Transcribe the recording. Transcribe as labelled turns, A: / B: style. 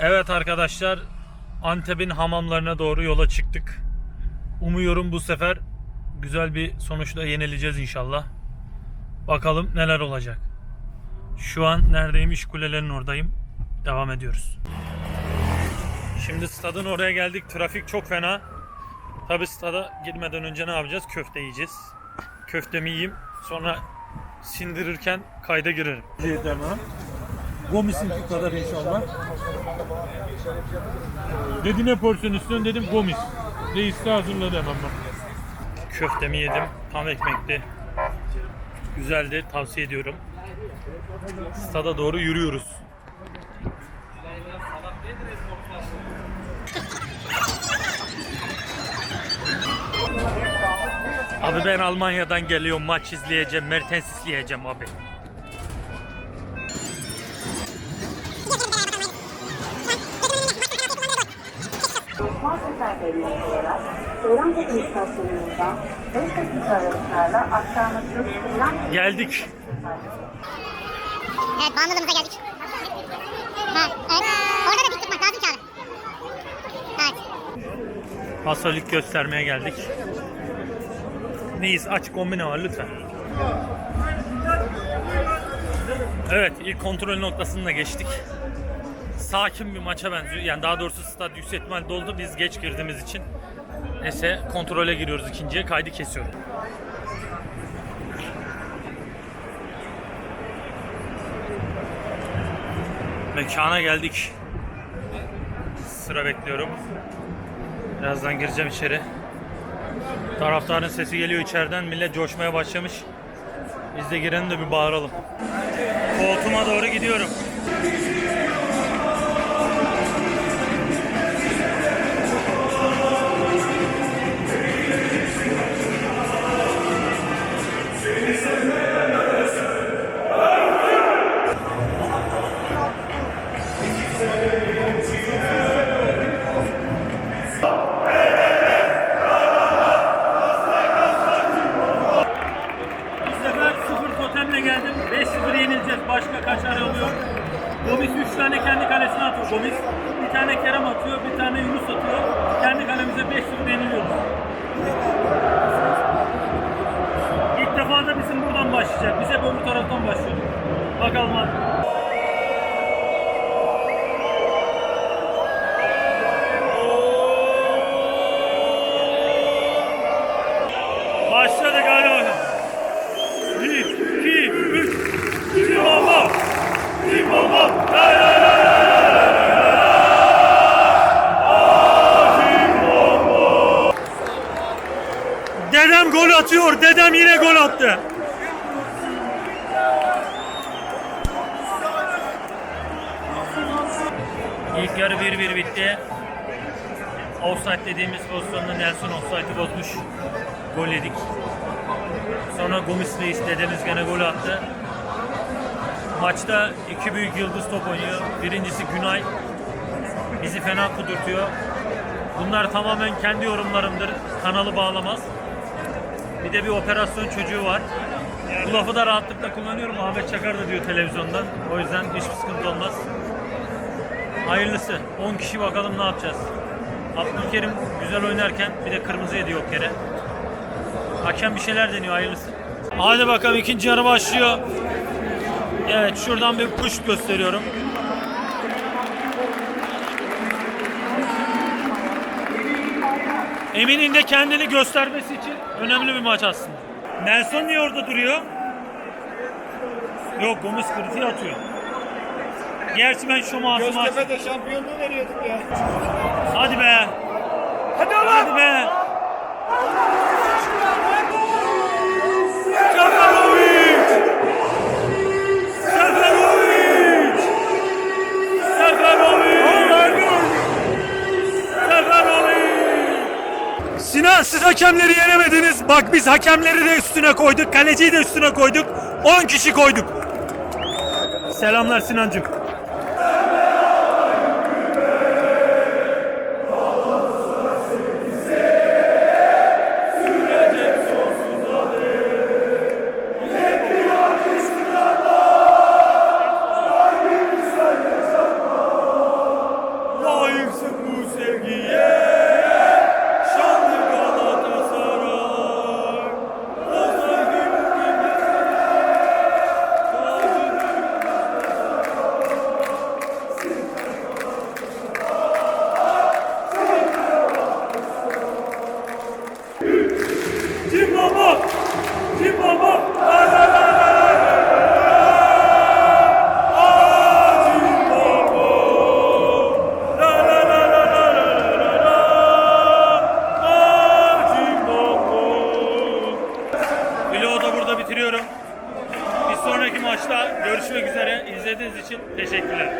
A: Evet arkadaşlar Antep'in hamamlarına doğru yola çıktık. Umuyorum bu sefer güzel bir sonuçla yenileceğiz inşallah. Bakalım neler olacak. Şu an neredeyim? İş kulelerinin oradayım. Devam ediyoruz. Şimdi stadın oraya geldik. Trafik çok fena. Tabi stada girmeden önce ne yapacağız? Köfte yiyeceğiz. Köftemi yiyeyim. Sonra sindirirken kayda girerim. Diyeceğim ha. Gomis'inki kadar inşallah. Dedi ne porsiyon istiyorsun dedim Gomis. Reis de hazırladı hemen bak. Köftemi yedim. Tam ekmekti. Güzeldi. Tavsiye ediyorum. Stada doğru yürüyoruz. Abi ben Almanya'dan geliyorum maç izleyeceğim, Mertens izleyeceğim abi.
B: Seferberliği olarak Öğrenci istasyonunda 5 dakika aralıklarla aktarması yapılan
A: Geldik.
C: Evet bağımlılığımıza geldik. Ha, evet. Orada da dik tutmak lazım Çağrı. Evet.
A: Hastalık göstermeye geldik. Neyiz? Aç kombine var lütfen. Evet ilk kontrol noktasını da geçtik. Sakin bir maça benziyor. Yani daha doğrusu stad yüksek ihtimal doldu. Biz geç girdiğimiz için. Neyse kontrole giriyoruz ikinciye. Kaydı kesiyorum. Mekana geldik. Sıra bekliyorum. Birazdan gireceğim içeri. Taraftarın sesi geliyor içeriden. Millet coşmaya başlamış. Biz de girelim de bir bağıralım. Koltuğuma doğru gidiyorum. Gomis. Bir tane Kerem atıyor, bir tane Yunus atıyor. Kendi kalemize 5-0 yeniliyoruz. İlk defa da bizim buradan başlayacak. Biz hep öbür taraftan başlıyorduk. Bakalım hadi. Gol atıyor. Dedem yine gol attı. İlk yarı 1-1 bitti. Offside dediğimiz pozisyonda Nelson offside'ı bozmuş. Gol yedik. Sonra Gomis Reis dedemiz gene gol attı. Maçta iki büyük yıldız top oynuyor. Birincisi Günay. Bizi fena kudurtuyor. Bunlar tamamen kendi yorumlarımdır. Kanalı bağlamaz. Bir de bir operasyon çocuğu var. Bu lafı da rahatlıkla kullanıyorum. Ahmet Çakar da diyor televizyondan. O yüzden hiçbir sıkıntı olmaz. Hayırlısı. 10 kişi bakalım ne yapacağız. Abdülkerim güzel oynarken bir de kırmızı yedi yok yere. Hakem bir şeyler deniyor hayırlısı. Hadi bakalım ikinci yarı başlıyor. Evet şuradan bir push gösteriyorum. Emin'in de kendini göstermesi için önemli bir maç aslında. Nelson niye orada duruyor? Yok Gomis kritiği atıyor. Gerçi ben şu masum aç.
D: Göztepe'de şampiyonluğu veriyorduk ya.
A: Hadi be. Hadi oğlum. Hadi be. Siz hakemleri yenemediniz. Bak biz hakemleri de üstüne koyduk. Kaleciyi de üstüne koyduk. 10 kişi koyduk. Selamlar da burada için teşekkürler.